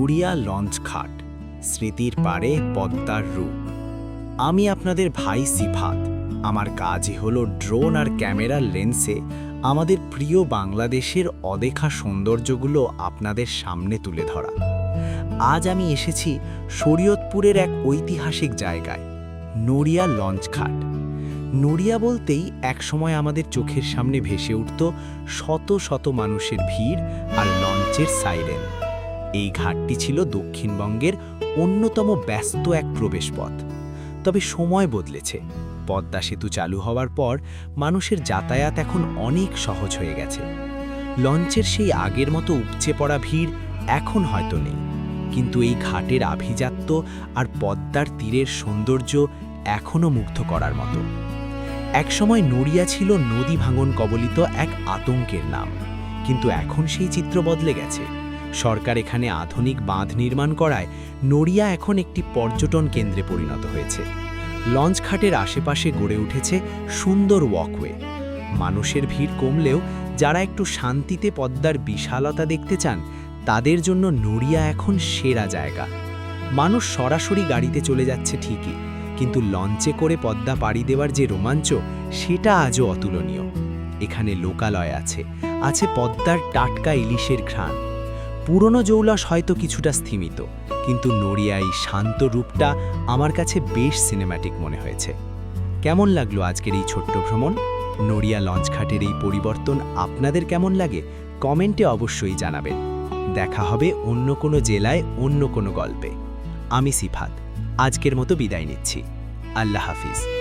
Nuria launch ঘাট, স্মৃতির পারে পদ্মার রূপ। আমি আপনাদের ভাই সিফাত। আমার কাজই হলো ড্রোন আর ক্যামেরার লেন্সে আমাদের প্রিয় বাংলাদেশের অদেখা সৌন্দর্যগুলো আপনাদের সামনে তুলে ধরা। আজ আমি এসেছি শরীয়তপুরের এক ঐতিহাসিক জায়গায়, নড়িয়া লঞ্চ ঘাট। নড়িয়া বলতেই একসময় আমাদের চোখের সামনে ভেসে উঠত শত শত মানুষের ভিড় আর লঞ্চের সাইরেন। এই ঘাটটি ছিল দক্ষিণবঙ্গের অন্যতম ব্যস্ত এক প্রবেশপথ। তবে সময় বদলেছে। পদ্মা সেতু চালু হওয়ার পর মানুষের যাতায়াত এখন অনেক সহজ হয়ে গেছে। লঞ্চের সেই আগের মতো উপচে পড়া ভিড় এখন হয়তো নেই। কিন্তু এই ঘাটের আভিজাত্য আর পদ্মার তীরের সৌন্দর্য এখনও মুগ্ধ করার মতো। একসময় নড়িয়া ছিল নদী ভাঙন কবলিত এক আতঙ্কের নাম। কিন্তু এখন সেই চিত্র বদলে গেছে। সরকার এখানে আধুনিক বাঁধ নির্মাণ করায় নড়িয়া এখন একটি পর্যটন কেন্দ্রে পরিণত হয়েছে। লঞ্চ ঘাটের আশেপাশে গড়ে উঠেছে সুন্দর ওয়াকওয়ে মানুষের ভিড় কমলেও যারা একটু শান্তিতে পদ্মার বিশালতা দেখতে চান, তাদের জন্য নড়িয়া এখন সেরা জায়গা। মানুষ সরাসরি গাড়িতে চলে যাচ্ছে ঠিকই, কিন্তু লঞ্চে করে পদ্মা পাড়ি দেওয়ার যে রোমাঞ্চ, সেটা আজও অতুলনীয়। এখানে লোকালয় আছে আছে পদ্মার টাটকা ইলিশের ঘ্রাণ। পুরনো জৌলস হয়তো কিছুটা স্থিমিত, কিন্তু নড়িয়াই শান্ত রূপটা আমার কাছে বেশ সিনেম্যাটিক মনে হয়েছে। কেমন লাগল আজকের এই ছোট্ট ভ্রমণ? নড়িয়া লঞ্চঘাটের এই পরিবর্তন আপনাদের কেমন লাগে? কমেন্টে অবশ্যই জানাবেন। দেখা হবে অন্য কোনো জেলায় অন্য কোনো গল্পে। আমি সিফাত, আজকের মতো বিদায় নিচ্ছি। আল্লাহ হাফিজ।